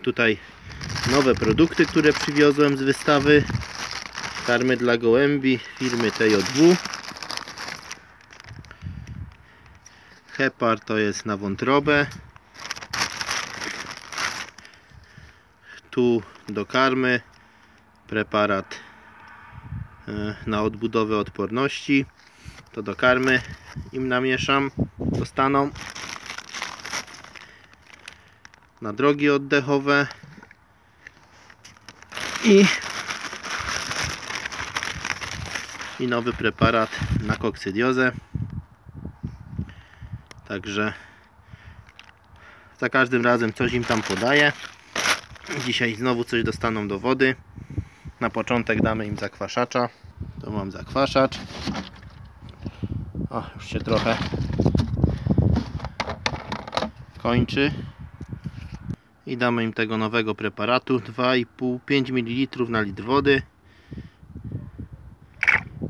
tutaj nowe produkty, które przywiozłem z wystawy. Karmy dla gołębi firmy TJW. Hepar to jest na wątrobę. Tu do karmy preparat e, na odbudowę odporności. To do karmy im namieszam. Dostaną na drogi oddechowe. I i nowy preparat na koksydiozę. Także za każdym razem coś im tam podaję. Dzisiaj znowu coś dostaną do wody. Na początek damy im zakwaszacza. To mam zakwaszacz. O, już się trochę kończy i damy im tego nowego preparatu 2,5-5 ml na litr wody.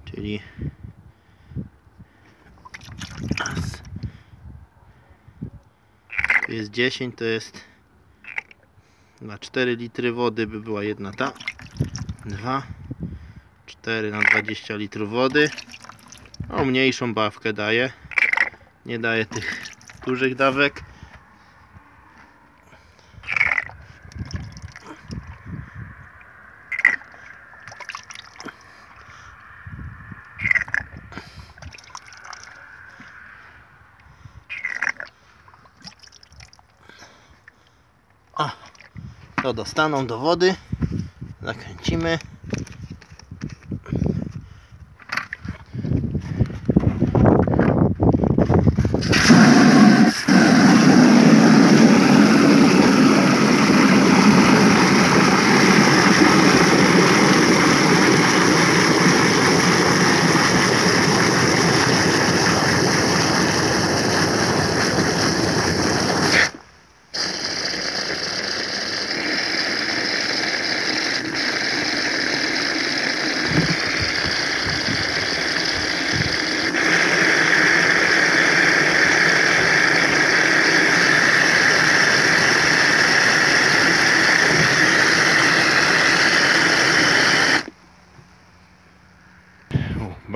Czyli raz. tu jest 10 to jest na 4 litry wody by była jedna ta. 2 4 na 20 litrów wody. O mniejszą bawkę daje. Nie daje tych dużych dawek to dostaną do wody. Zakręcimy.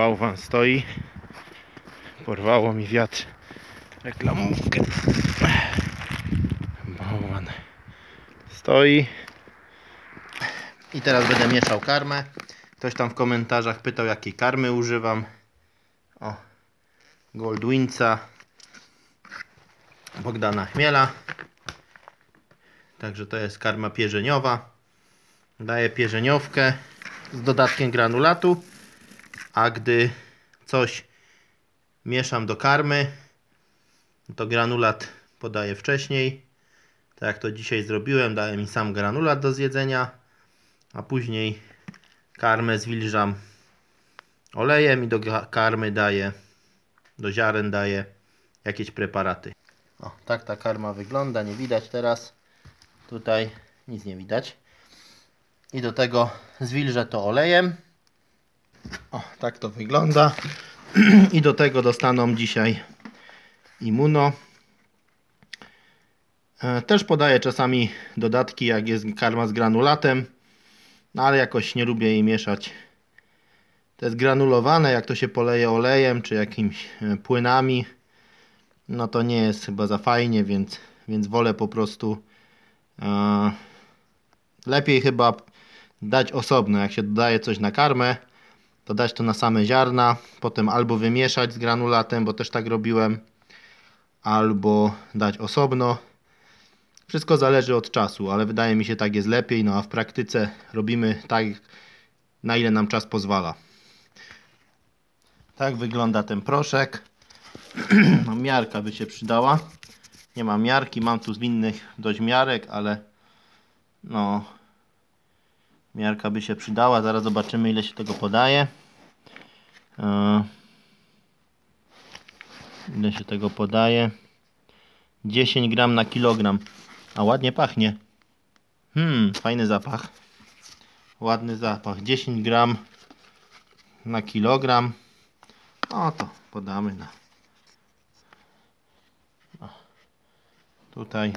Bałwan stoi. Porwało mi wiatr reklamówkę. Bałwan stoi. I teraz będę mieszał karmę. Ktoś tam w komentarzach pytał jakiej karmy używam. O, Goldwinca. Bogdana Chmiela. Także to jest karma pierzeniowa. Daję pierzeniowkę z dodatkiem granulatu a gdy coś mieszam do karmy, to granulat podaję wcześniej. Tak jak to dzisiaj zrobiłem, dałem mi sam granulat do zjedzenia, a później karmę zwilżam olejem i do karmy daję, do ziaren daję jakieś preparaty. O, tak ta karma wygląda, nie widać teraz. Tutaj nic nie widać. I do tego zwilżę to olejem. O, tak to wygląda. I do tego dostaną dzisiaj Immuno. E, Też podaję czasami dodatki, jak jest karma z granulatem, no ale jakoś nie lubię jej mieszać. To jest granulowane, jak to się poleje olejem czy jakimiś e, płynami, no to nie jest chyba za fajnie, więc, więc wolę po prostu e, lepiej chyba dać osobno, jak się dodaje coś na karmę, to dać to na same ziarna, potem albo wymieszać z granulatem, bo też tak robiłem, albo dać osobno. Wszystko zależy od czasu, ale wydaje mi się tak jest lepiej, no a w praktyce robimy tak, na ile nam czas pozwala. Tak wygląda ten proszek. Miarka by się przydała. Nie mam miarki, mam tu z innych dość miarek, ale no Miarka by się przydała. Zaraz zobaczymy ile się tego podaje. E, ile się tego podaje? 10 gram na kilogram. A ładnie pachnie. Hmm, fajny zapach. Ładny zapach. 10 gram na kilogram. O to podamy na. Tutaj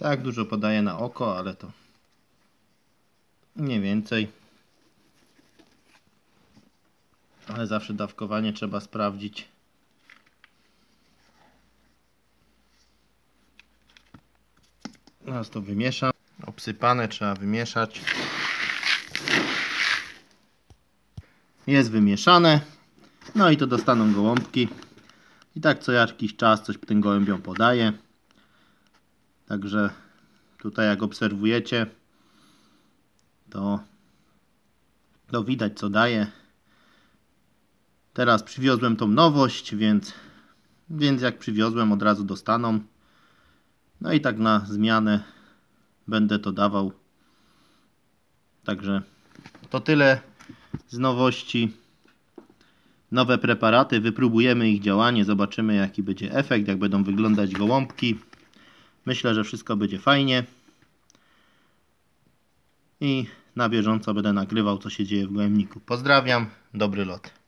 Tak dużo podaję na oko, ale to nie więcej. Ale zawsze dawkowanie trzeba sprawdzić. Teraz to wymieszam. Obsypane trzeba wymieszać. Jest wymieszane. No i to dostaną gołąbki. I tak co jakiś czas coś tym gołębiom podaję. Także tutaj jak obserwujecie to, to widać co daje. Teraz przywiozłem tą nowość, więc, więc jak przywiozłem od razu dostaną. No i tak na zmianę będę to dawał. Także to tyle z nowości. Nowe preparaty, wypróbujemy ich działanie, zobaczymy jaki będzie efekt, jak będą wyglądać gołąbki. Myślę, że wszystko będzie fajnie. I na bieżąco będę nagrywał co się dzieje w gołębniku. Pozdrawiam, dobry lot.